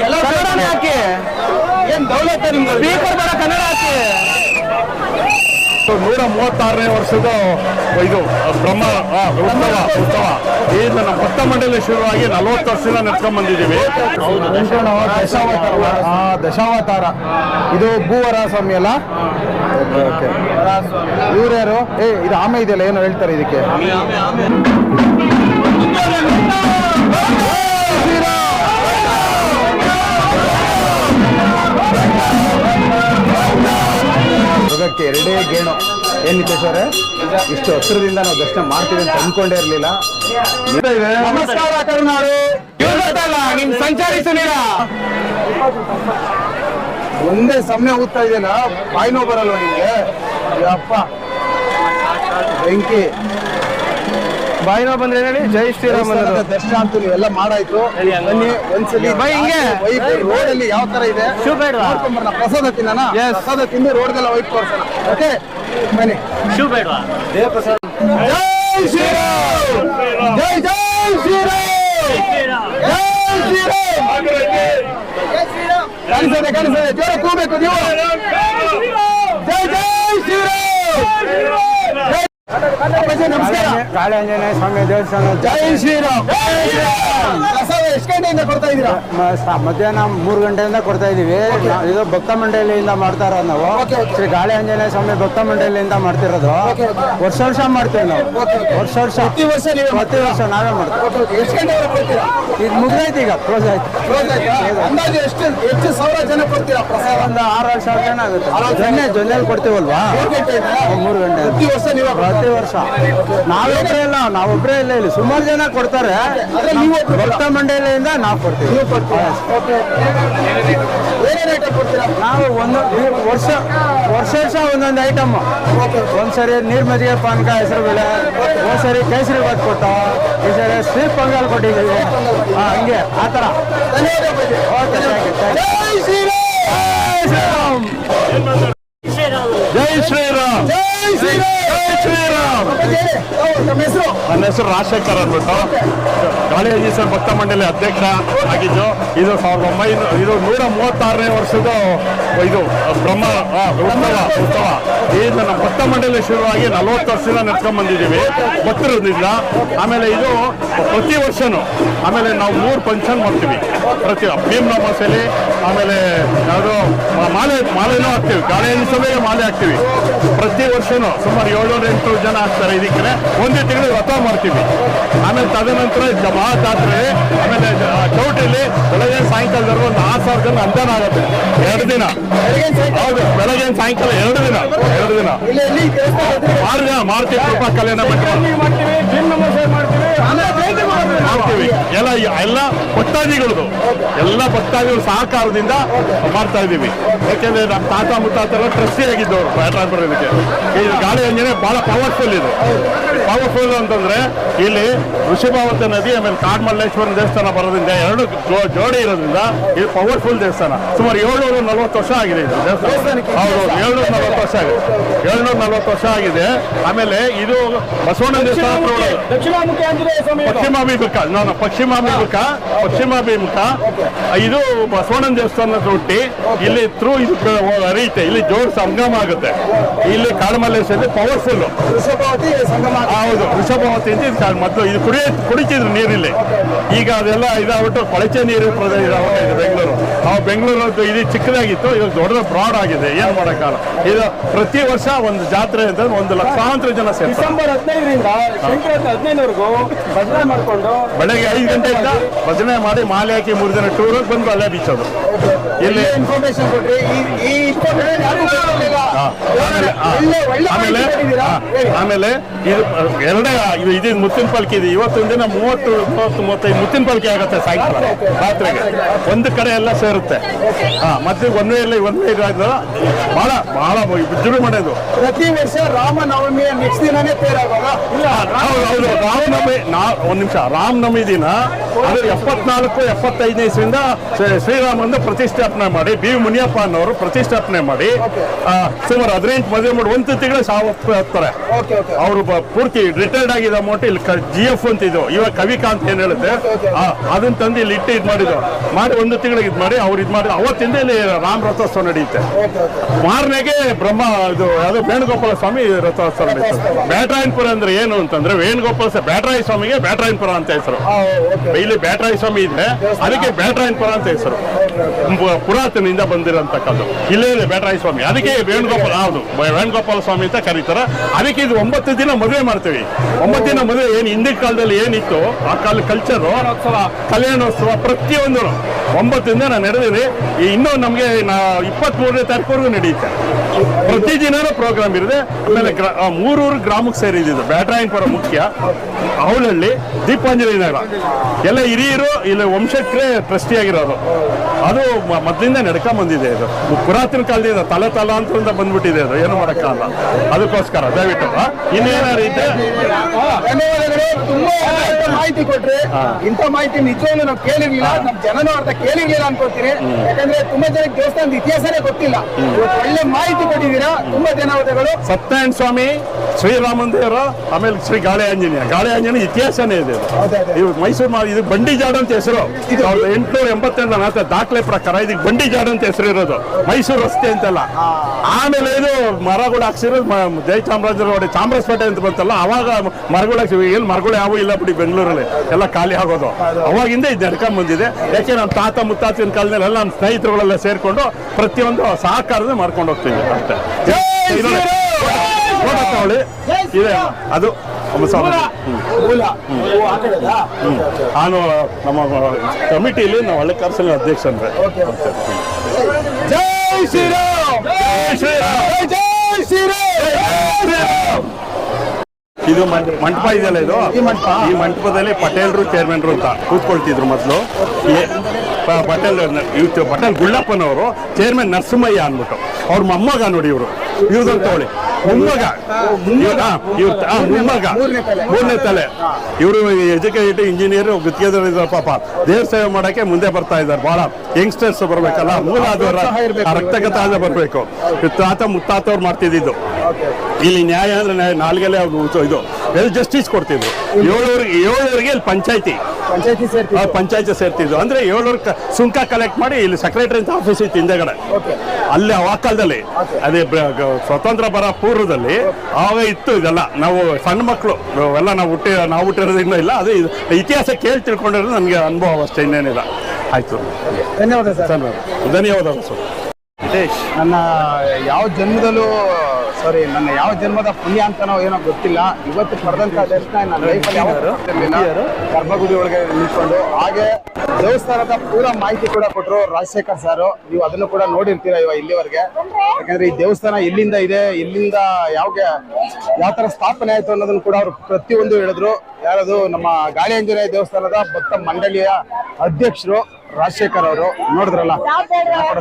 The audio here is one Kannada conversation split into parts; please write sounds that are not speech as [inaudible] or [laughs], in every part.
ಕನ್ನಡನೇ ಹಾಕಿ. ಏನ್ ದೌಲತ್ತ ನಿಮ್ದು ಸ್ಪೀಕರ್ ಬೇಡ ಕನ್ನಡ ಹಾಕಿ. ನೂರ ಮೂವತ್ತಾರನೇ ವರ್ಷದ ಇದು ಬ್ರಹ್ಮ ಆ, ಉತ್ಸವ ಉತ್ಸವ. ಈಗ ನಮ್ಮ ಭಕ್ತ ಮಂಡಳಿ ಶುರುವಾಗಿ ನಲವತ್ತು ವರ್ಷದಿಂದ ನಡ್ಕೊಂಡ್ ಬಂದಿದ್ದೀವಿ. ದಶಾವತಾರ. ಆ, ದಶಾವತಾರ. ಇದು ಭೂವರ ಸ್ವಾಮಿ ಅಲ್ಲ ಇವ್ರ್ಯಾರು ಏ ಇದು ಆಮೆ ಇದೆಯಲ್ಲ ಏನೋ ಹೇಳ್ತಾರೆ ಇದಕ್ಕೆ. ಮೃಗಕ್ಕೆ ಎರಡೇ ಗೇಣು. ಏನ್ ನಿತೇಶ್ ಅವರೇ ಇಷ್ಟು ಹತ್ತಿರದಿಂದ ನಾವು ದರ್ಶನ ಮಾಡ್ತೀವಿ ಅಂತ ಅನ್ಕೊಂಡೇ ಇರಲಿಲ್ಲ. ನಮಸ್ಕಾರ ಕರುನಾಡು. ನಿಮ್ ಸಂಚಾರಿ ಸುನೀಲ. ಒಂದೇ ಸಮಯ ಹೋಗ್ತಾ ಇದೆಯಲ್ಲ ಬಾಯ್ನೋ ಬರಲ್ವ ನಿಮ್ಗೆ? ಅಪ್ಪ ಬೆಂಕಿ. ಬಾಯಿನೋ ಬಂದ್ರೆ ಹೇಳಿ? ಜೈ ಶ್ರೀರಾಮ್ ದೇವಸ್ಥಾನದ ದರ್ಶನ ಅಂತೂ ಎಲ್ಲ ಮಾಡಾಯ್ತು. ಬನ್ನಿ ಒಂದ್ಸಲಿ ಬೈ, ಹಿಂಗೆ. ರೋಡ್ ಅಲ್ಲಿ ಯಾವ ತರ ಇದೆ? ನೋಡ್ಕೊಂಬರೋಣ. ಪ್ರಸಾದ ತಿನ್ನೋಣ. ಪ್ರಸಾದ ತಿಂದು ರೋಡ್ಗೆಲ್ಲ ವೈಟ್ ತೋರ್ಸೋಣ ಓಕೆ ಬನ್ನಿ. ಶೂ ಬೇಡವಾ? ಜೈ ಶ್ರೀರಾಮ್! ಜೈ ಜೈ ಶ್ರೀರಾಮ್! ಜೈ ಶ್ರೀರಾಮ್! ಕಾಣಿಸದೆ ಕಾಣಿಸದೆ ಜೋರ ಕೂಬೇಕು ನೀವು. ಜೈ ಜೈ ಶ್ರೀರಾಮ್! ಜೈ- ನಮಸ್ಕಾರ. ಕಾಳಿ ಆಂಜನೇಯ ಸ್ವಾಮಿ ದೇವಸ್ಥಾನ. ಜೈ ಶ್ರೀರಾಮ್. ಎಷ್ಟು ಗಂಟೆಯಿಂದ ಕೊಡ್ತಾ ಇದ್ದೀರಾ? ಮಧ್ಯಾಹ್ನ ಮೂರು ಗಂಟೆಯಿಂದ ಕೊಡ್ತಾ ಇದೀವಿ ಇದು ಭಕ್ತ ಮಂಡಳಿಯಿಂದ ಮಾಡ್ತಾ ಇರೋದು ನಾವು. ಶ್ರೀ ಗಾಳಿ ಆಂಜನೇಯ ಸ್ವಾಮಿ ಭಕ್ತ ಮಂಡಳಿಯಿಂದ ಮಾಡ್ತಿರೋದು. ವರ್ಷ ವರ್ಷ ಮಾಡ್ತೀವಿ ನಾವು. ವರ್ಷ ವರ್ಷ. ಪ್ರತಿ ವರ್ಷ ನೀವು ಪ್ರತಿ ವರ್ಷ ನಾವೇ ಮಾಡ್ತೀವಿ. ಎಷ್ಟು ಕೊಡ್ತೀರಾ? ಇದು ಮುಗ್ದೈತಿ ಈಗ. ಕ್ಲೋಸ್ ಆಯ್ತು. ಅಂದಾಜು ಎಷ್ಟು ಎಷ್ಟು ಸಾವಿರ ಜನ ಕೊಡ್ತೀರಾ ಪ್ರಸಾದ? ಒಂದು ಆರು ಸಾವಿರ ಜನ ಆಗುತ್ತೆ. ಜೊನ್ನೆ ಜೊನ್ನೆಲಿ ಕೊಡ್ತೀವಲ್ವಾ? ಮೂರು ಗಂಟೆ. ಪ್ರತಿ ವರ್ಷ ನೀವು ಪ್ರತಿ ವರ್ಷ. ನಾವೊಬ್ಬರೇ ಇಲ್ಲ ನಾವೊಬ್ಬರೇ ಇಲ್ಲ ಇಲ್ಲಿ. ಸುಮಾರು ಜನ ಕೊಡ್ತಾರೆ. ಅದ್ರಲ್ಲಿ ನೀವು ಒಬ್ರು ಭಕ್ತ ಮಂಡಳಿಯಿಂದ ನಾವು ಕೊಡ್ತೀವಿ. ನೀವು ಒಂದು ವರ್ಷ ವರ್ಷ ವರ್ಷ ಒಂದೊಂದು ಐಟಮ್ ಒಂದ್ಸರಿ ನೀರ್ ಮಜ್ಜಿಗೆ ಪಾನಕ ಹೆಸರು ಬೇಳೆ ಒಂದ್ಸರಿ ಕೇಸರಿ ಬಾತ್ ಕೊಟ್ಟು ಈ ಸರಿ ಸ್ವೀಟ್ ಪೊಂಗಲ್ ಕೊಟ್ಟಿದ್ದೀವಿ. ಹಾ, ಹಂಗೆ ಆ ಥರ. ಓಕೆ ಶ್ರೀರಾಮ್. ಜೈ ಶ್ರೀರಾಮ್. ಜೈ ಶ್ರೀರಾಮ್. ನನ್ನ ಹೆಸರು ರಾಜಶೇಖರ್ ಅಂದ್ಬಿಟ್ಟು. ಗಾಳಿ ಸರ್ ಭಕ್ತ ಮಂಡಳಿ ಅಧ್ಯಕ್ಷ ಆಗಿದ್ದು ಇದು ಸಾವಿರದ ಒಂಬೈನೂರ ಇದು ನೂರ ಮೂವತ್ತಾರನೇ ವರ್ಷದ ಇದು ಬ್ರಹ್ಮ ಉತ್ಸವ ಉತ್ಸವ. ಇದು ನಮ್ಮ ಭಕ್ತ ಮಂಡಳಿ ಶುರುವಾಗಿ ನಲವತ್ತು ವರ್ಷದಿಂದ ನಡ್ಕೊಂಡ್ ಬಂದಿದ್ದೀವಿ. ಭಕ್ತರಿಂದ ಆಮೇಲೆ ಇದು ಪ್ರತಿ ವರ್ಷನೂ. ಆಮೇಲೆ ನಾವು ಮೂರು ಫಂಕ್ಷನ್ ಮಾಡ್ತೀವಿ. ಪ್ರತಿ ನಮಾಸಲ್ಲಿ ಆಮೇಲೆ ಯಾವುದು ಮಾಲೆ ಮಾಲೆನೂ ಹಾಕ್ತೀವಿ. ಗಾಳಿ ಸಭೆಗೆ ಮಾಲೆ ಹಾಕ್ತೀವಿ. ಪ್ರತಿ ವರ್ಷನೂ ಸುಮಾರು ಏಳ್ನೂರ ಎಂಟು ಜನ ಆಗ್ತಾರೆ ಇದಕ್ಕೆ ಒಂದೇ ತಿಂಗಳು ವ್ರತ ಮಾಡ್ತೀವಿ. ಆಮೇಲೆ ತದನಂತರ ಮಹಾಜಾತ್ರೆ ಆಮೇಲೆ ಚೌಟಿಲಿ ಬೆಳಗ್ಗೆ ಸಾಯಂಕಾಲದವರೆಗೂ ಒಂದು ಆರು ಸಾವಿರ ಜನ ಅನುದಾನ ಆಗುತ್ತೆ. ಎರಡು ದಿನ. ಬೆಳಗ್ಗೆ ಹೌದು ಬೆಳಗ್ಗೆ ಸಾಯಂಕಾಲ ಎರಡು ದಿನ. ಎರಡು ದಿನ. ಆರು ಜನ ಮಾಡ್ತೀವಿ ಕೃಪಾ ಕಲ್ಯಾಣ ಮಾಡ್ತೀವಿ ಆಮೇಲೆ ಜಯಂತಿ ಮಾಡೋದು. ಮಾಡ್ತೀವಿ. ಎಲ್ಲ ಎಲ್ಲ ಭಕ್ತಾದಿಗಳದು. ಎಲ್ಲ ಭಕ್ತಾದಿಗಳು ಸಹಕಾರದಿಂದ ಮಾಡ್ತಾ ಇದ್ದೀವಿ. ಯಾಕೆಂದ್ರೆ ನಮ್ಮ ತಾತ ಮುತ್ತಾತೆಲ್ಲ ಟ್ರಸ್ಟಿ ಆಗಿದ್ದವರು ಟ್ರಾನ್ಸ್ಫರ್ ಬರೋದಕ್ಕೆ ಈ ಗಾಳಿ ಅಂಜನೆ ಬಹಳ ಪವರ್ಫುಲ್ ಇದು. ಪವರ್ಫುಲ್ ಅಂತಂದ್ರೆ ಇಲ್ಲಿ ಋಷಿಭಾವತ ನದಿ ಆಮೇಲೆ ಕಾಡ್ಮಲ್ಲೇಶ್ವರನ ದೇವಸ್ಥಾನ ಬರೋದ್ರಿಂದ ಎರಡು ಜೋಡಿ ಇರೋದ್ರಿಂದ ಇದು ಪವರ್ಫುಲ್ ದೇವಸ್ಥಾನ. ಸುಮಾರು ಏಳ್ನೂರ ನಲವತ್ತು ವರ್ಷ ಆಗಿದೆ ಇದು ದೇವಸ್ಥಾನ. ಹೌದು ಏಳ್ನೂರ ನಲ್ವತ್ತು ವರ್ಷ ಆಗಿದೆ. ಏಳ್ನೂರ ನಲ್ವತ್ತು ವರ್ಷ ಆಗಿದೆ. ಆಮೇಲೆ ಇದು ಬಸವಣ್ಣ ದೇವಸ್ಥಾನ ಪಶ್ಚಿಮಾಭಿಮುಖ. ನಾನು ಪಶ್ಚಿಮಾಭಿಮುಖ ಪಶ್ಚಿಮಾಭಿಮುಖ. ಇದು ಬಸವಣ್ಣನ ದೇವಸ್ಥಾನ ಹುಟ್ಟಿ. ಇಲ್ಲಿ ಥ್ರೂ ಇದು ಹರಿಯುತ್ತೆ ಇಲ್ಲಿ ಜೋರ್ ಸಂಗಮ ಆಗುತ್ತೆ. ಇಲ್ಲಿ ಕಾಡಮಲ್ಲೇಶ್ವರ ಪವರ್ಫುಲ್ ಹೌದು ವೃಷಭಾವತಿ ಅಂತ ಇದು ಕಾಡ್- ಮೊದಲು ಇದು ಕುಡಿಯ ಕುಡಿತಿದ್ರು ನೀರಿಲ್ಲಿ. ಈಗ ಅದೆಲ್ಲ ಇದಾಗ್ಬಿಟ್ಟು ಕೊಳಚೆ ನೀರು ಪ್ರದೇಶ ಇದಾವೆ ಬೆಂಗಳೂರು. ಆ ಬೆಂಗಳೂರು ಇದು ಚಿಕ್ಕದಾಗಿತ್ತು ಇವಾಗ ದೊಡ್ಡ ಬ್ರಾಡ್ ಆಗಿದೆ. ಏನ್ ಮಾಡೋಕ್ಕಾಗಲ್ಲ ಇದು ಪ್ರತಿ ವರ್ಷ ಒಂದು ಜಾತ್ರೆ ಅಂತ ಒಂದು ಲಕ್ಷಾಂತರ ಜನ ಸೇರಿ ಡಿಸೆಂಬರ್ ಹದಿನೈದರಿಂದ ಹದಿನೈದವರೆಗೂ ಮಾಡಿಕೊಂಡು ಬೆಳಗ್ಗೆ ಐದು ಗಂಟೆಯಿಂದ ಭಜನೆ ಮಾಡಿ ಮಾಲೆ ಹಾಕಿ ಮೂರು ದಿನ ಟೂರ್ ಬಂದು ಅಲ್ಲೇ ಬೀಚೋದು ಇಲ್ಲಿ ಇನ್ಫಾರ್ಮೇಶನ್ ಕೊಟ್ರಿ. ಈ ಈ ಇನ್ಫಾರ್ಮೇಶನ್ ಯಾರಿಗೂ ಆಮೇಲೆ ಇದು ಎರಡೇ ಇದು ಇದು ಮುತ್ತಿನ ಪಾಲ್ಕಿ ಇದೆ. ಇವತ್ತಿನ ದಿನ ಮೂವತ್ತು ಮೂವತ್ತು ಮೂವತ್ತೈದು ಮುತ್ತಿನ ಪಾಲ್ಕಿ ಆಗುತ್ತೆ ಸಾಯಂಕಾಲ. ರಾತ್ರಿಗೆ. ಒಂದು ಕಡೆ ಎಲ್ಲ ಸೇರುತ್ತೆ. ಹಾ ಮತ್ತೆ ಒಂದೇ ಇಲ್ಲ ಒಂದೇ ಇರೋದು ಬಹಳ ಬಹಳ ಮಾಡೋದು. ಪ್ರತಿ ವರ್ಷ ರಾಮನವಮಿಯ ನೆಕ್ಸ್ಟ್ ದಿನನೇ ತೇರಾಗೋಲ್ಲ ಹೌದು ರಾಮನವಮಿ ನಾ ಒಂದ್ ನಿಮಿಷ. ರಾಮನವಮಿ ದಿನ ಅದು ಎಪ್ಪತ್ನಾಲ್ಕು ಎಪ್ಪತ್ತೈದನೇ ಇಸ್ವಿಯಿಂದ ಶ್ರೀ- ಶ್ರೀರಾಮನ ಪ್ರತಿಷ್ಠೆ ಪ್ರತಿಷ್ಠಾಪನೆ ಮಾಡಿ ಬಿ. ಮುನಿಯಪ್ಪ ಅನ್ನೋರು ಪ್ರತಿಷ್ಠಾಪನೆ ಮಾಡಿ ಸುಮಾರು ಹದಿನೆಂಟು ಮದುವೆ ಮಾಡಿ ಒಂದು ತಿಂಗಳು ಸಾವಪ್ಪ ಹೋಗ್ತಾರೆ ಅವರು ಪೂರ್ತಿ ರಿಟೈರ್ಡ್ ಆಗಿದ ಅಮೌಂಟ್ ಇಲ್ಲಿ ಜಿ ಎಫ್ ಅಂತ ಇದು ಇವಾಗ ಕವಿಕಾಂತ್ ಏನ್ ಹೇಳುತ್ತೆ? ಅದನ್ನ ತಂದು ಇಲ್ಲಿ ಇಟ್ಟು ಇದು ಮಾಡಿದ್ರು ಮಾಡಿ ಒಂದು ತಿಂಗಳಿಗೆ ಇದು ಮಾಡಿ ಅವ್ರು ಇದು ಮಾಡಿ ಅವತ್ತಿಂದ ಇಲ್ಲಿ ರಾಮ ರಥೋತ್ಸವ ನಡೆಯುತ್ತೆ. ಮಾರನೆಗೆ ಬ್ರಹ್ಮ ಇದು ಅದು ವೇಣುಗೋಪಾಲ ಸ್ವಾಮಿ ರಥೋತ್ಸವ ನಡೆಯುತ್ತೆ. ಬ್ಯಾಟ್ರಾಯನ್ಪುರ ಅಂದ್ರೆ ಏನು ಅಂತಂದ್ರೆ ವೇಣುಗೋಪಾಲ ಬ್ಯಾಟ್ರಾಯ ಸ್ವಾಮಿಗೆ ಬ್ಯಾಟ್ರಾಯನ್ಪುರ ಅಂತ ಹೆಸರು. ಓಕೆ ಇಲ್ಲಿ ಬ್ಯಾಟ್ರಾಯ ಸ್ವಾಮಿ ಇದೆ. ಅದಕ್ಕೆ ಬ್ಯಾಟ್ರಾಯನ್ಪುರ ಅಂತ ಹೆಸರು. ಪುರಾತನದಿಂದ ಬಂದಿರೋಂತಕ್ಕದ್ದು ಇಲ್ಲೇ ಇದೆ ಬೇಟರಾಯ ಸ್ವಾಮಿ. ಅದಕ್ಕೆ ವೇಣುಗೋಪಾಲ, ಹೌದು, ವೇಣುಗೋಪಾಲ ಸ್ವಾಮಿ ಅಂತ ಕರೀತಾರೆ. ಅದಕ್ಕೆ ಇದು ಒಂಬತ್ತು ದಿನ ಮದುವೆ ಮಾಡ್ತೀವಿ. ಒಂಬತ್ತು ದಿನ ಮದುವೆ ಏನು ಹಿಂದಿನ ಕಾಲದಲ್ಲಿ ಏನಿತ್ತು, ಆ ಕಾಲ ಕಲ್ಚರು ಕಲ್ಯಾಣೋತ್ಸವ ಪ್ರತಿಯೊಂದು ಒಂಬತ್ತು ದಿನ ನಡೆದಿದೆ. ಇನ್ನೂ ನಮಗೆ ಇಪ್ಪತ್ತ್ ಮೂರನೇ ತಾರೀಕುವರೆಗೂ ನಡೆಯುತ್ತೆ. ಪ್ರತಿ ದಿನನೂ ಪ್ರೋಗ್ರಾಮ್ ಇರುತ್ತೆ. ಆಮೇಲೆ ಮೂರೂರು ಗ್ರಾಮಕ್ಕೆ ಸೇರಿದ್ದು ಬ್ಯಾಟ್ರಾಯನ್ಪುರ ಮುಖ್ಯ. ಅವಳಹಳ್ಳಿ ದೀಪಾಂಜಲಿ ನಗರ. ಎಲ್ಲ ಹಿರಿಯರು, ಇಲ್ಲಿ ವಂಶಕ್ಕೆ ಟ್ರಸ್ಟಿ ಆಗಿರೋರು ಅದು ಮೊದ್ಲಿಂದ ನಡ್ಕೊಂಡ್ ಬಂದಿದೆ ಇದು. ಪುರಾತನ ಕಾಲದಿಂದ ತಲೆ ತಲಾಂತರದಿಂದ ಬಂದ್ಬಿಟ್ಟಿದೆ ಅದು ಏನು ಮಾಡೋಕ್ಕಾಗಲ್ಲ. ಅದಕ್ಕೋಸ್ಕರ ದಯವಿಟ್ಟು. ಧನ್ಯವಾದಗಳು. ತುಂಬಾ ಮಾಹಿತಿ ಕೊಟ್ರಿ. ಇಂಥ ಮಾಹಿತಿ ನಿಜವಾಗ್ಲೂ ನಾವು ಕೇಳಿರ್ಲಿಲ್ಲ. ನಮ್ ಜನನೂ ಅರ್ಥ ಕೇಳಿರ್ಲಿಲ್ಲ ಅನ್ಕೋತೀನಿ ಯಾಕಂದ್ರೆ ತುಂಬಾ ಜನಕ್ಕೆ ದೇವಸ್ಥಾನದ ಇತಿಹಾಸನೇ ಗೊತ್ತಿಲ್ಲ. ಒಳ್ಳೆ ಮಾಹಿತಿ ಕೊಟ್ಟಿದ್ದೀರಾ. ತುಂಬಾ ಧನ್ಯವಾದಗಳು. ಸತ್ಯನಾರಾಯಣ ಸ್ವಾಮಿ ಶ್ರೀರಾಮನ್ ದೇವರು ಆಮೇಲೆ ಶ್ರೀ ಗಾಳಿ ಆಂಜನೇಯ ಗಾಳಿ ಆಂಜನೇಯ ಇತಿಹಾಸನೇ ಇದೆ ಇದು. ಮೈಸೂರು ಇದು ಬಂಡಿ ಜಾಡು ಅಂತ ಹೆಸರು. ಸಾವಿರದ ಎಂಟುನೂರ ಎಂಬತ್ತೆಂಟು ನಾಲ್ಕು ದಾಖಲೆ ಪ್ರಕಾರ ಇದಕ್ಕೆ ಬಂಡಿ ಜಾಡು ಅಂತ ಹೆಸರು ಇರೋದು. ಮೈಸೂರು ರಸ್ತೆ ಅಂತೆಲ್ಲ. ಆಮೇಲೆ ಇದು ಮರಗಳು ಹಾಕ್ಸಿರೋದು ಜಯ ಚಾಮರಾಜ ಚಾಮರಾಜಪೇಟೆ ಅಂತ ಬಂತಲ್ಲ ಅವಾಗ ಮರಗಳು ಹಾಕ್ಸಿ ಏನು ಮರಗಳು ಯಾವ ಇಲ್ಲ ಬಿಡಿ ಬೆಂಗಳೂರಲ್ಲಿ ಎಲ್ಲ ಖಾಲಿ ಆಗೋದು. ಅವಾಗಿಂದ ಇದು ನಡ್ಕೊಂಡ್ ಬಂದಿದೆ. ಯಾಕೆ ನಮ್ಮ ತಾತ ಮುತ್ತಾತಿನ ಕಾಲದಲ್ಲಿ ಎಲ್ಲ ನಮ್ಮ ಸ್ನೇಹಿತರುಗಳೆಲ್ಲ ಸೇರಿಕೊಂಡು ಪ್ರತಿಯೊಂದು ಸಹಕಾರದ ಮಾಡ್ಕೊಂಡು ಹೋಗ್ತೀವಿ ಅಂತ. ಅವಳಿ ಫೋಟೋ ತಗೊಳ್ಳಿ. ಇದೆ. ಅದು ನಾನು ನಮ್ಮ ಕಮಿಟಿಲಿ ನಾವು ಹಳ್ಳಿ ಕಾರ್ಸಂಘ ಅಧ್ಯಕ್ಷ ಅಂದ್ರೆ. ಜೈ ಶ್ರೀರಾಮ್! ಜೈ ಶ್ರೀರಾಮ್! ಇದು ಮಂಟ- ಮಂಟಪ ಇದೆಯಲ್ಲ ಇದು? ಈ ಮಂಟಪ? ಈ ಮಂಟಪದಲ್ಲಿ ಪಟೇಲ್ರು ಚೇರ್ಮನ್ರು ಅಂತ ಕೂತ್ಕೊಳ್ತಿದ್ರು ಮೊದಲು. ಪಟೇಲ್ ಪಟೇಲ್ ಗುಳ್ಳಪ್ಪನವರು ಚೇರ್ಮನ್ ನರಸಿಂಹಯ್ಯ ಅಂದ್ಬಿಟ್ಟು. ಅವ್ರ ಮೊಮ್ಮಗ ನೋಡಿ ಇವರು. ಇವ್ರದ್ದು ತಗೊಳ್ಳಿ. ಮೊಮ್ಮಗ. ಮೊಮ್ಮಗ. ಮೂರನೇ ತಲೆ. ಇವರು ಎಜುಕೇಟೆಡ್ ಇಂಜಿನಿಯರ್ ಗುತ್ತಿಗೆದಾರ ಪಾಪ. ದೇವ್ರ ಸೇವೆ ಮಾಡಕ್ಕೆ ಮುಂದೆ ಬರ್ತಾ ಇದ್ದಾರೆ. ಬಹಳ ಯಂಗ್ಸ್ಟರ್ಸ್ ಬರ್ಬೇಕಲ್ಲ. ಮೂಲ. ರಕ್ತಗತ ಬರಬೇಕು. ತಾತ ಮುತ್ತಾತವ್ರು ಮಾಡ್ತಿದ್ದು ಇಲ್ಲಿ ನ್ಯಾಯ ಅಂದ್ರೆ ನ್ಯಾಯ. ನಾಲ್ಗೆಲೆ ಅವ್ರು ಇದು. ಎಲ್ಲಿ ಜಸ್ಟಿಸ್ ಕೊಡ್ತಿದ್ರು. ಏಳುವರೆಗೆ ಏಳುವರೆಗೆ ಇಲ್ಲಿ ಪಂಚಾಯತಿ. ಪಂಚಾಯತಿ ಸೇರ್ತಿದ್ರು ಅಂದ್ರೆ ಏಳ್ನೂರು ಕ- ಸುಂಕ ಕಲೆಕ್ಟ್ ಮಾಡಿ ಇಲ್ಲಿ ಸೆಕ್ರೆಟರಿ ಅಂತ ಆಫೀಸ್ ಇತ್ತು ಹಿಂದೆಗಡೆ. ಓಕೆ ಅಲ್ಲಿ ಆ ಕಾಲದಲ್ಲಿ ಅದೇ ಸ್ವತಂತ್ರ ಬರ ಪೂರ್ವದಲ್ಲಿ ಆವೇ ಇತ್ತು ಇದೆಲ್ಲ. ನಾವು ಸಣ್ಣ ಮಕ್ಕಳು ಎಲ್ಲ ನಾವು ಹುಟ್ಟಿ ನಾವು ಹುಟ್ಟಿರೋದ್ರಿಂದ ಇನ್ನೂ ಇಲ್ಲ. ಅದು ಇದು- ಇತಿಹಾಸ ಕೇಳಿ ತಿಳ್ಕೊಂಡಿರೋದು ನನಗೆ ಅನುಭವ ಅಷ್ಟೇ ಇನ್ನೇನಿಲ್ಲ. ಆಯ್ತು. ಧನ್ಯವಾದ ಸರ್. ಸರ್ ಧನ್ಯವಾದಗಳು ಸರ್. ನನ್ನ ಯಾವ ಜನ್ಮದಲ್ಲೂ ಸಾರಿ ನನ್ನ ಯಾವ ಜನ್ಮದ ಪುಣ್ಯ ಅಂತ ನಾವು ಏನೋ ಗೊತ್ತಿಲ್ಲ. ಇವತ್ತು ಪಡೆದಂತ ದರ್ಶನ ನನ್ನ ಲೈಫಲ್ಲಿ ಯಾವತ್ತೂ. ಗರ್ಭಗುಡಿ ಒಳಗೆ ನಿಂತ್ಕೊಂಡು. ಹಾಗೆ ದೇವಸ್ಥಾನದ ಪೂರ ಮಾಹಿತಿ ಕೂಡ ಕೊಟ್ಟರು ರಾಜಶೇಖರ್ ಸಾರು. ನೀವು ಅದನ್ನು ಕೂಡ ನೋಡಿರ್ತೀರ ಇವಾಗ ಇಲ್ಲಿವರೆಗೆ. ಯಾಕಂದ್ರೆ ಈ ದೇವಸ್ಥಾನ ಎಲ್ಲಿಂದ ಇದೆ ಎಲ್ಲಿಂದ ಯಾವ್ಗೆ ಯಾವ ತರ ಸ್ಥಾಪನೆ ಆಯ್ತು ಅನ್ನೋದನ್ನು ಕೂಡ ಅವರು ಪ್ರತಿಯೊಂದು ಹೇಳಿದ್ರು. ಯಾರದು ನಮ್ಮ ಗಾಳಿ ಆಂಜನೇಯ ದೇವಸ್ಥಾನದ ಭಕ್ತ ಮಂಡಳಿಯ ಅಧ್ಯಕ್ಷರು ರಾಜಶೇಖರ್ ಅವರು. ನೋಡಿದ್ರಲ್ಲ?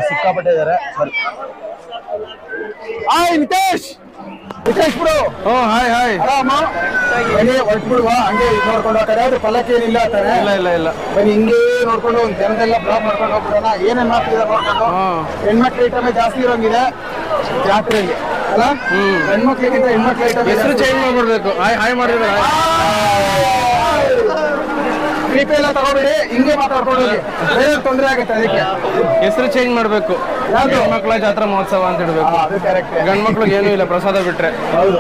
ಸಿಕ್ಕಾಪಟ್ಟಿದ್ದಾರೆ ಸರಿ. ಹಾಯ್ ನಿತೇಶ್ ನಿತೇಶ್ ಬಿಡು ಓ ಹಾಯ್ ಹಾಯ್ ಆರಾಮ? ಬನ್ನಿ ಹೊರಟ್ಬಿಡುವ. ಹಂಗೆ ಇದು ನೋಡ್ಕೊಂಡು ಹೋಗ್ತಾರೆ. ಅದು ಪಲ್ಲಕ್ಕಿ ಏನಿಲ್ಲ ಅಂತಾರೆ. ಇಲ್ಲ ಇಲ್ಲ ಇಲ್ಲ. ಬನ್ನಿ ಹಿಂಗೆ ನೋಡ್ಕೊಂಡು ಒಂದ್ ಜನದೆಲ್ಲ ಬ್ಲಾಕ್ ಮಾಡ್ಕೊಂಡು ಹೋಗ್ಬಿಡೋಣ. ಏನೇನ್ ಮಾಡ್ತಿದ್ದಾರೆ ನೋಡ್ಕೊಂಡು ಹೆಣ್ಮಕ್ಳ ಐಟಮೇ ಜಾಸ್ತಿ ಇರೋಂಗಿದೆ. ಜಾತ್ರೆಯಲ್ಲಿ ಅಲ್ಲ? ಹೆಣ್ಮಕ್ಳಿಗಿಂತ ಹೆಣ್ಮಕ್ಳ ಐಟಮ್ ಹೆಸರು ಚೇಂಜ್ ಮಾಡ್ಬಿಡ್ಬೇಕು. ಹಾಯ್ ಹಾಯ್ ಮಾಡಿದ್ರೆ ಕ್ಲಿಪ್ ಎಲ್ಲ ತಗೊಂಡ್ಬಿಡಿ ಹಿಂಗೆ ಮಾತಾಡ್ಕೊಂಡು ತೊಂದರೆ ಆಗುತ್ತೆ ಅದಕ್ಕೆ? ಹೆಸರು ಚೇಂಜ್ ಮಾಡಬೇಕು? ಮಕ್ಕಳ ಜಾತ್ರಾ ಮಹೋತ್ಸವ ಅಂತ ಇಡ್ಬೇಕು. ಗಂಡ್ ಮಕ್ಳಿಗೆ ಏನೂ ಇಲ್ಲ ಪ್ರಸಾದ ಬಿಟ್ರೆ. ಹೌದು!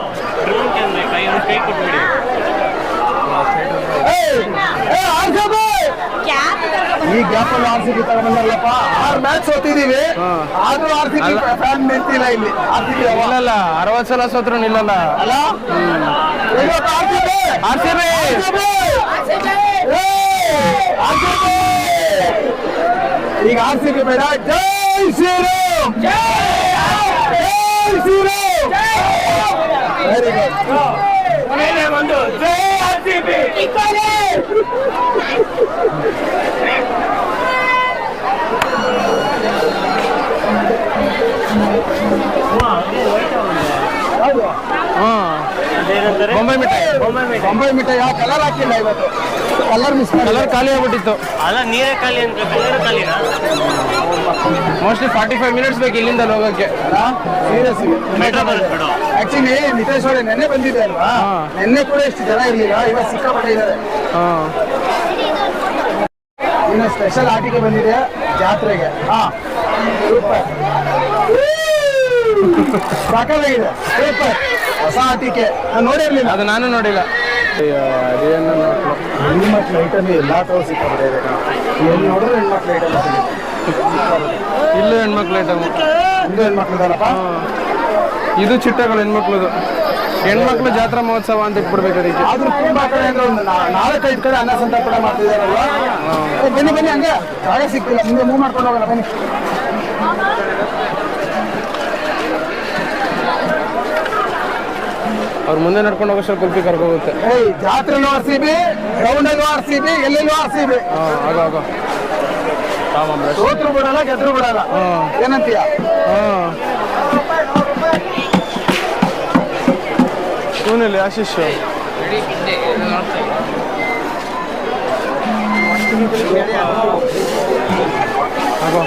ಈ ಗ್ಯಾಪ್ ಅಲ್ಲಿ ಆರ್ ಸಿ ಬಿ ತಗೊಂಡ್ಬಂದಾರಲ್ಲಪ್ಪ ಆರ್ ಮ್ಯಾಚ್ ಸೋತಿದೀವಿ. ಆದ್ರೂ ಆರ್ ಸಿ ಬಿ ಫ್ಯಾನ್ ನಿಂತಿಲ್ಲ ಇಲ್ಲಿ. ಆರ್ ಸಿ ಬಿ ಇಲ್ಲಲ್ಲ ಅರವತ್ ಸಲ ಸೋತ್ರು ನಿಲ್ಲಲ್ಲ. ಅಲ್ಲ? ಆರ್ಸಿಬಿ ಆರ್ ಸಿ ಬಿ ಈಗ ಆರ್ ಸಿ ಬಿ ಬೇಡ ಜೈ ಶ್ರೀರಾಮ್ ಜೈ ಶ್ರೀರಾಮ್ ವೆರಿ ಗುಡ್ ಒಂದು ಜೈ ಆರ್ ಸಿ ಬಿ ಹಾ ಬೊಂಬೈ ಮಿಠಾಯಿ. ಬೊಂಬೈ ಮಿಠಾಯಿ. ಯಾವ ಕಲರ್ ಹಾಕಿಲ್ಲ ಇವತ್ತು ಕಲರ್ ಮಿಸ್ ಕಲರ್ ಖಾಲಿ ಆಗ್ಬಿಟ್ಟಿತ್ತು. ಅಲ್ಲ ನೀರೇ ಖಾಲಿ ಅಂತ ಕಲರ್ ಖಾಲಿನಾ ಮೋಸ್ಟ್ಲಿ ಫಾರ್ಟಿ ಫೈವ್ ಮಿನಿಟ್ಸ್ ಬೇಕು ಇಲ್ಲಿಂದ ಹೋಗಕ್ಕೆ. ಸೀರಿಯಸ್ ಮೆಟ್ರೋ ಬರುತ್ತೆ ಬಿಡು. ಆಕ್ಚುಲಿ ನಿತೇಶ್ ಅವರೇ ನೆನ್ನೆ ಬಂದಿದೆ ಅಲ್ವಾ? ಹಾ. ನೆನ್ನೆ ಕೂಡ ಇಷ್ಟು ಜನ ಇರ್ಲಿಲ್ಲ ಇವಾಗ ಸಿಕ್ಕಾಪಟ್ಟೆ ಇದ್ದಾರೆ. ಹಾಂ. ಇನ್ನು ಸ್ಪೆಷಲ್ ಆಟಿಕೆ ಬಂದಿದೆ ಜಾತ್ರೆಗೆ. ಹಾ. ಸೂಪರ್ [laughs] ಸಾಕಾಗಿದೆ. ಸೂಪರ್ ಹೊಸ ಆಟಿಕೆ. ನಾನು ನೋಡಿರ್ಲಿಲ್ಲ. ಅದು ನಾನು ನೋಡಿಲ್ಲ. ನೋಡ್ಲು. ಹೆಣ್ಮಕ್ಳು ಐಟಮ್ ಎಲ್ಲ ತರ ಸಿಕ್ಕಾಪಟ್ಟೆ ಇದೆ. ಎಲ್ಲಿ ನೋಡಿದ್ರು ಹೆಣ್ಮಕ್ಳು ಐಟಮ್ ಇಲ್ಲೂ ಹೆಣ್ಮಕ್ಳು ಐಟಮ್. ಇದು ಹೆಣ್ಮಕ್ಳು ಇದಾರಪ್ಪ ಇದು ಚಿಟ್ಟಗಳು ಹೆಣ್ಮಕ್ಳದು ಹೆಣ್ಮಕ್ಳು ಜಾತ್ರಾ ಮಹೋತ್ಸವ ಅಂತ ಇಟ್ಬಿಡ್ಬೇಕು ಅದಕ್ಕೆ. ಆದ್ರೂ ತುಂಬಾ ಕಡೆ ಅಂದ್ರೆ ಒಂದು ನಾ- ನಾಲ್ಕೈದು ಕಡೆ ಅನ್ನ ಕೂಡ ಮಾಡ್ತಿದಾರಲ್ವಾ? ಏ, ಬನ್ನಿ ಬನ್ನಿ ಹಂಗೆ. ಜಾಗ ಸಿಕ್ತಿಲ್ಲ ಮೂವ್ ಮಾಡ್ಕೊಂಡು ಹೋಗೋಣ ಬನ್ನಿ. ಅವ್ರು ಮುಂದೆ ನಡ್ಕೊಂಡು ಹೋಗೋಷ್ಟು ಕುಲ್ಪಿ ಕರ್ಕೋಗುತ್ತೆ ಏಯ್ ಜಾತ್ರೆನೂ ಆರ್ ಸಿ ಬಿ ಗ್ರೌಂಡಲ್ಲೂ ಆರ್ ಸಿ ಬಿ ಎಲ್ಲೆಲ್ಲೂ ಆರ್ ಸಿ ಬಿ ಹಾಂ ಆಗೋ ಆಗೋ. ಸೋತ್ರು ಬಿಡಲ್ಲ ಗೆದ್ರು ಬಿಡಲ್ಲ. ಏನಂತೀಯ? ಹಾಂ. ಇವನಲ್ಲಿ ಆಶೀಶ್ ಆಗೋ.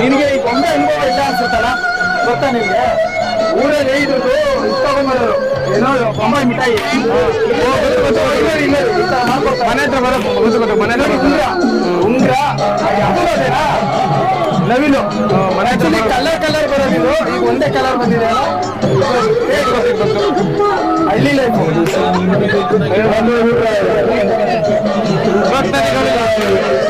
ನಿನಗೆ ಈ ಒಂದೇ ಅನುಭವ ಇಲ್ಲ ಅನ್ಸುತ್ತಲ್ಲ? ಗೊತ್ತಾ ನಿಮ್ಗೆ ಊರಲ್ಲಿ ಇದ್ರದ್ದು ಇಸ್ಕೊಂಡ್ಬರೋರು ಏನೋ ಬೊಂಬೈ ಮಿಠಾಯಿ. ಮನೆ ಹತ್ರ ಬರೋ ಗೊತ್ತು ಗೊತ್ತು ಮನೆ ಹತ್ರ ಉಂಗ್ರ. ಉಂಗ್ರ ನವಿಲು. ಮನೆ ಹತ್ರ ಕಲರ್ ಕಲರ್ ಬರೋದು ಈಗ ಒಂದೇ ಕಲರ್ ಬಂದಿದೆ ಅಲ್ಲ? ಹಳ್ಳಿ ಲೈಫ್ ಥ್ಯಾಂಕ್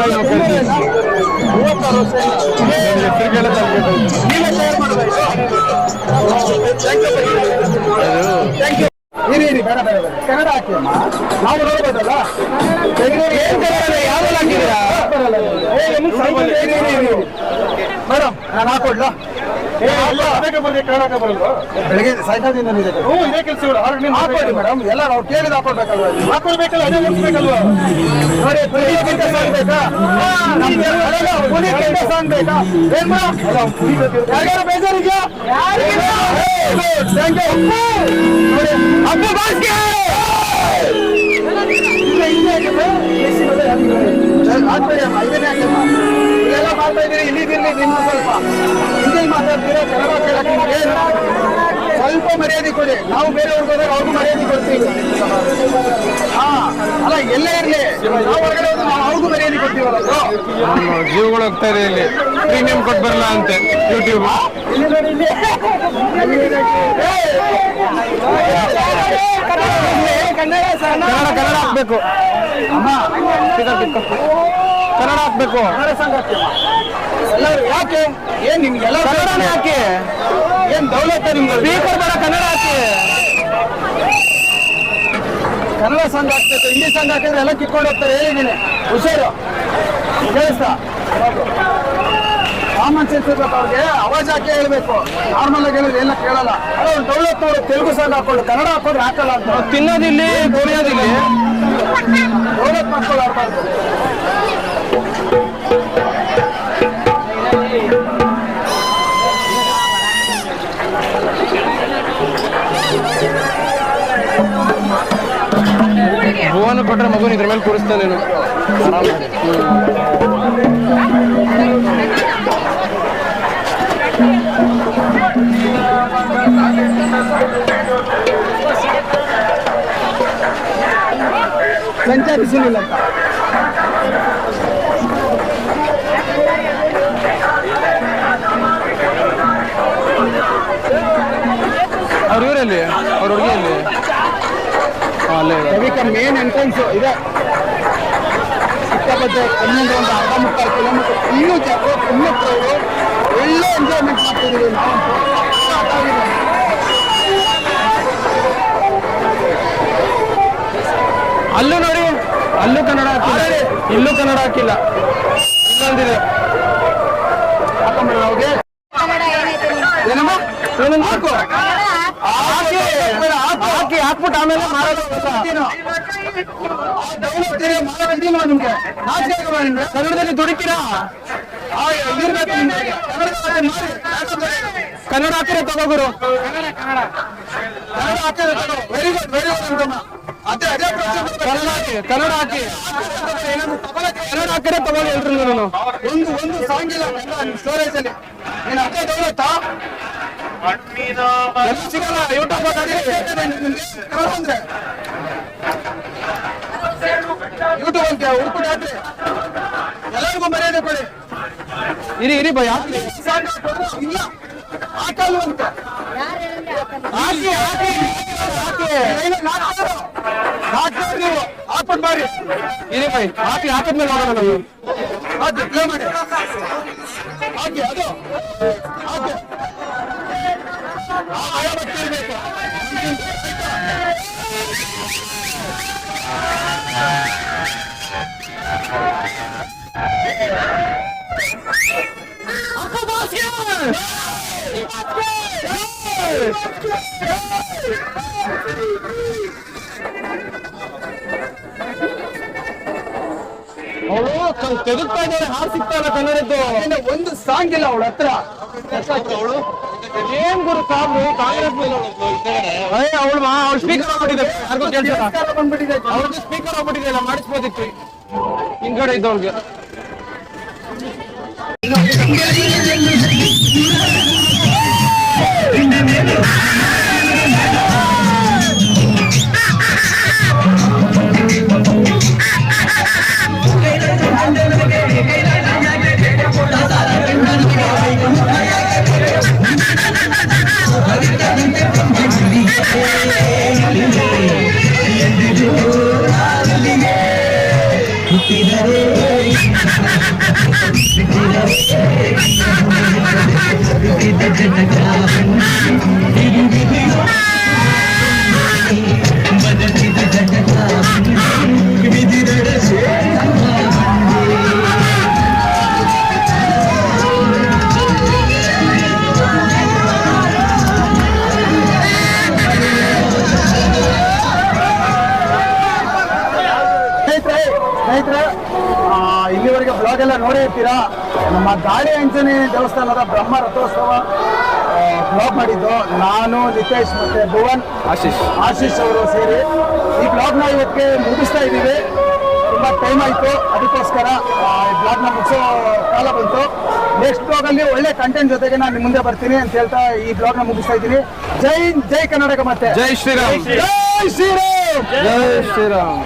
ಮಿಠಾಯಿ ಮುಖರ್ಜಿ ಮೂವತ್ತಾರು ವರ್ಷ ನನ್ನ ಹೆಸರು ಕೇಳುತ್ತೆ ಅಲ್ಲಿ ನೀವೇ ತಯಾರು ಮಾಡಬೇಕು ಥ್ಯಾಂಕ್ ಯು ಥ್ಯಾಂಕ್ ಯು ಇರಿ ಇರಿ, ಬೇಡ ಬೇಡ ಬೇಡ. ಕನ್ನಡ ಹಾಕಿ ನಾವು ನೋಡ್ಬೋದಲ್ಲ? ಯಾವ್ದು ಹಾಕಿದ್ದೀರಾ ಮೇಡಮ್, ನಾನು ಹಾಕೊಡ್ಲಾ? ಬೆಳಿಗ್ಗೆ ಸಾಯಂಕಾಲದಿಂದ ಇದೆ ಇದೇ ಕೆಲಸ ಹಾಕೊಳ್ಳಿ ಮೇಡಮ್. ಎಲ್ಲ ನಾವು ಕೇಳಿದ ಹಾಕೊಳ್ಬೇಕಲ್ವಾ ಹಾಕೊಳ್ಬೇಕಲ್ಲ ಅದೇ ಮುಗಿಸ್ಬೇಕಲ್ವಾ ನೋಡಿ ಪುಲಿಗಿಂತ ಸಾಂಗ್ ಬೇಕಾ? ಪುಲಿಗಿಂತ ಸಾಂಗ್ ಬೇಕಾ? ಏನ್ ಮೇಡಮ್? ಯಾರ್ಯಾರು ಬೇಜಾರಿದ್ಯಾ ಥ್ಯಾಂಕ್ ಯು ಅಪ್ಪ! ಬಾಸ್ಗೆ ಇದೆಲ್ಲ ಮಾಡ್ತಾ ಇದ್ದೀರಿ? ಇಲ್ಲಿದಿರ್ಲಿ ನಿಮ್ಮ ಸ್ವಲ್ಪ. ಹಿಂದಿ ಮಾತಾಡ್ತೀರಾ? ಕನ್ನಡ ಕೇಳಕ್ಕೆ ಏನು? ಸ್ವಲ್ಪ ಮರ್ಯಾದೆ ಕೊಡಿ. ನಾವು ಬೇರೆಯವ್ರಿಗೆ ಹೋದಾಗ ಅವ್ರಿಗೂ ಮರ್ಯಾದೆ ಕೊಡ್ತೀವಿ. ಹಾ ಅಲ್ಲ ಎಲ್ಲೇ ಇರಲಿ? ನಾವು ಹೊರಗಡೆ ಹೋದ್ರೆ ನಾವು ಅವ್ರಿಗೂ ಮರ್ಯಾದೆ ಕೊಡ್ತೀವಲ್ಲ ಜೀವಗಳು ಹೋಗ್ತಾ ಇದೆ ಇಲ್ಲಿ. ಪ್ರೀಮಿಯಂ ಕೊಟ್ಟು ಬರಲ್ಲ ಅಂತೆ ಯೂಟ್ಯೂಬ್ ಇಲ್ಲಿ ನೋಡಿ ಇಲ್ಲಿ. ಕನ್ನಡ ಕನ್ನಡ ಹಾಕ್ಬೇಕು. ಕನ್ನಡ ಹಾಕ್ಬೇಕು. ಯಾಕೆ? ಏನ್ ನಿಮ್ಗೆಲ್ಲ ಕನ್ನಡನೇ ಹಾಕಿ ಏನ್ ದೌಲತ್ತ ನಿಮ್ಗೆ ಸ್ಪೀಕರ್ ಬೇಡ ಕನ್ನಡ ಹಾಕಿ. ಕನ್ನಡ ಸಂಘ ಹಾಕ್ಬೇಕು ಹಿಂದಿ ಸಂಘ ಹಾಕಿದ್ರೆ ಎಲ್ಲ ಕಿತ್ಕೊಂಡು ಹೋಗ್ತಾರೆ. ಹೇಳಿದ್ದೀನಿ ಹುಷಾರು. ಕೇಳಿಸ್ತಾ? ಕಾಮನ್ ಸೆನ್ಸ್ ಇರ್ಬೇಕು ಅವ್ರಿಗೆ. ಅವಾಜ್ ಹಾಕಿ ಹೇಳ್ಬೇಕು. ನಾರ್ಮಲ್ ಆಗಿ ಹೇಳಿದ್ರೆ ಎಲ್ಲ ಕೇಳಲ್ಲ. ಅಲ್ಲ ಒಂದು ದೌಲತ್ನವರು ತೆಲುಗು ಸಂಘ ಹಾಕೊಂಡು ಕನ್ನಡ ಹಾಕೊಂಡ್ರೆ ಹಾಕಲ್ಲ ಅಂತ. ತಿನ್ನೋದಿಲ್ಲಿ ಕುಡಿಯೋದಿಲ್ಲಿ ದೌಲತ್ ಮಾಡ್ಕೊಂಡು ಆಡ್ಬಾರ್ದು ಹೂವನ್ನು ಕೊಟ್ಟರೆ ಮಗುನ ಇದ್ರ ಮೇಲೆ ಕೂರಿಸ್ತಾನೇನು ಸಂಚಾರಿಸಲಿಲ್ಲ ಅವ್ರ ಇವರಲ್ಲಿ ಅವ್ರ ಹುಡುಗಿಯಲ್ಲಿ. ಅಲ್ಲೇ ಅದಕ್ಕೆ ಮೇನ್ ಎಂಟ್ರೆನ್ಸ್ ಇದೆ. ಸಿಕ್ಕಾಪಟ್ಟೆ ಕಣ್ಣಿಂದ ಒಂದು ಅರ್ಧ ಮುಕ್ಕಾಲು ಕಿಲೋಮೀಟರ್ ಇನ್ನೂ ಜಾತ್ರೆ ಇನ್ನೂ ಕ್ರೌಡು ಒಳ್ಳೆ ಎಂಜಾಯ್ಮೆಂಟ್ ಮಾಡ್ತಿದ್ದೀವಿ ನಾವು ಅಲ್ಲೂ ನೋಡಿ ಅಲ್ಲೂ ಕನ್ನಡ ಹಾಕಿಲ್ಲ. ಇಲ್ಲೂ ಕನ್ನಡ ಹಾಕಿಲ್ಲ. ಇಲ್ಲೊಂದಿದೆ ಹಾಕೊಂಬಿಡೋಣ ಅವ್ರಿಗೆ ಏನಮ್ಮ ಏನಂತ ಹಾಕು ಹಾಕಿ ಹಾಕಿ ಹಾಕ್ಬಿಟ್ಟು ಆಮೇಲೆ? ಕನ್ನಡದಲ್ಲಿ ದುಡುಕಿರಾ. ಕನ್ನಡ ಮಾತಾಡಿ, ಮಾತಾಡಿ. ಕನ್ನಡ ಹಾಕಿದ್ರೆ ತಗೋಗುರು ಕನ್ನಡ ಹಾಕಿದ್ರೆ ತಗೋ. ವೆರಿ ಗುಡ್ ವೆರಿ ಗುಡ್ ಅದೇ ಅದೇ ಕನ್ನಡ ಹಾಕಿ ಕನ್ನಡ ಹಾಕಿ. ಕನ್ನಡ ಹಾಕಿದ್ರೆ ತಗೊಳ್ಳಿ ಎಲ್ರು ನಾನು. ಒಂದು ಒಂದು ಸಾಂಗ್ ಇಲ್ಲ ಸ್ಟೋರೇಜ್ ಅಲ್ಲಿ. ನೀನು ಅದೇ ತಗೊಳತ್ತಾ ಸಿಗಲ್ಲ ಯೂಟ್ಯೂಬ್ ಅಂದ್ರೆ ಯೂಟ್ಯೂಬ್ ಅಂತ ಹಾಕ್ರಿ ಎಲ್ಲರಿಗೂ ಮರ್ಯಾದೆ ಕೊಡಿ ಇರಿ ಇರಿ ಭಯ ಇಲ್ಲ ಹಾಕಲ್ವಂತೆ ಹಾಕಿ ಹಾಕಿ ಹಾಕಿ? ಹಾಕ್ತೀರಿ ನೀವು ಹಾಕ್ಬಿಟ್ಟು ಬಾರಿ ಇರಿ ಬೈ ಹಾಕಿ ಹಾಕಿದ್ಮೇಲೆ ಹಾಕಿ ಪ್ಲೇ ಮಾಡಿ ಹಾಕಿ ಅದು ಹಾಕಿ ಅವಳು ಇದ್ದಾರೆ ಹಾಡು ಸಿಗ್ತಾ ಇಲ್ಲ ಕನ್ನಡದ್ದು ಒಂದು ಸಾಂಗ್ ಇಲ್ಲ ಅವಳ ಹತ್ರ. ಅವಳು? ಏನ್ ಗುರು ಸಾಬ್ರು ಕಾಂಗ್ರೆಸ್ ಅವಳು ಮಾ ಅವಳು ಸ್ಪೀಕರ್ ಆಗ್ಬಿಟ್ಟಿದೆ. ಯಾರಿಗೂ ಅವ್ರದ್ದು ಸ್ಪೀಕರ್ ಆಗ್ಬಿಟ್ಟಿದೆ ಇಲ್ಲ ಮಾಡಿಸ್ಬೋದಿತ್ತು. ಹಿಂದ್ಗಡೆ ಇದ್ದವ್ರಿಗೆ ಎಲ್ಲ ನೋಡೇ ಇರ್ತೀರಾ ನಮ್ಮ ಗಾಳಿ ಆಂಜನೇಯ ದೇವಸ್ಥಾನದ ಬ್ರಹ್ಮ ರಥೋತ್ಸವ ಬ್ಲಾಗ್ ಮಾಡಿದ್ದು ನಾನು ನಿತೇಶ್ ಮತ್ತೆ ಭುವನ್ ಆಶೀಶ್. ಆಶೀಶ್ ಅವರು ಸೇರಿ. ಈ ಬ್ಲಾಗ್ನ ಇವತ್ತಿಗೆ ಮುಗಿಸ್ತಾ ಇದ್ದೀವಿ. ತುಂಬ ಟೈಮ್ ಆಯಿತು. ಅದಕ್ಕೋಸ್ಕರ ಈ ಬ್ಲಾಗ್ನ ಮುಗಿಸೋ ಕಾಲ ಬಂತು. ನೆಕ್ಸ್ಟ್ ಬ್ಲಾಗಲ್ಲಿ ಒಳ್ಳೆ ಕಂಟೆಂಟ್ ಜೊತೆಗೆ ನಾನು ನಿಮ್ಮ ಮುಂದೆ ಬರ್ತೀನಿ ಅಂತ ಹೇಳ್ತಾ ಈ ಬ್ಲಾಗ್ನ ಮುಗಿಸ್ತಾ ಇದ್ದೀನಿ. ಜೈ ಜೈ ಕರ್ನಾಟಕ ಮತ್ತೆ. ಜೈ ಶ್ರೀರಾಮ್. ಜೈ ಶ್ರೀರಾಮ್. ಜೈ ಶ್ರೀರಾಮ್.